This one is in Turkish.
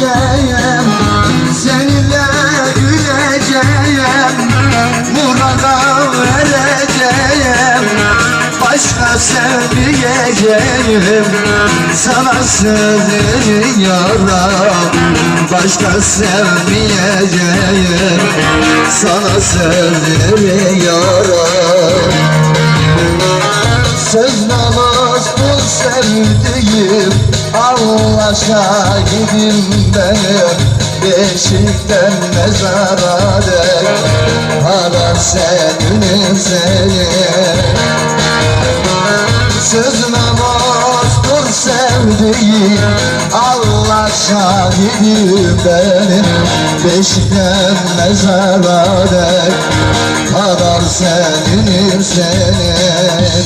seveceğim Seninle güleceğim Murada vereceğim Başka sevmeyeceğim Sana söz veriyorum Başka sevmeyeceğim Sana söz veriyorum Söz bu sevdiğim Allah şahidim benim Beşikten mezara dek Arar senin senin. Söz namazdır sevdiğim Allah şahidim benim Beşikten mezara dek Kadar senin senin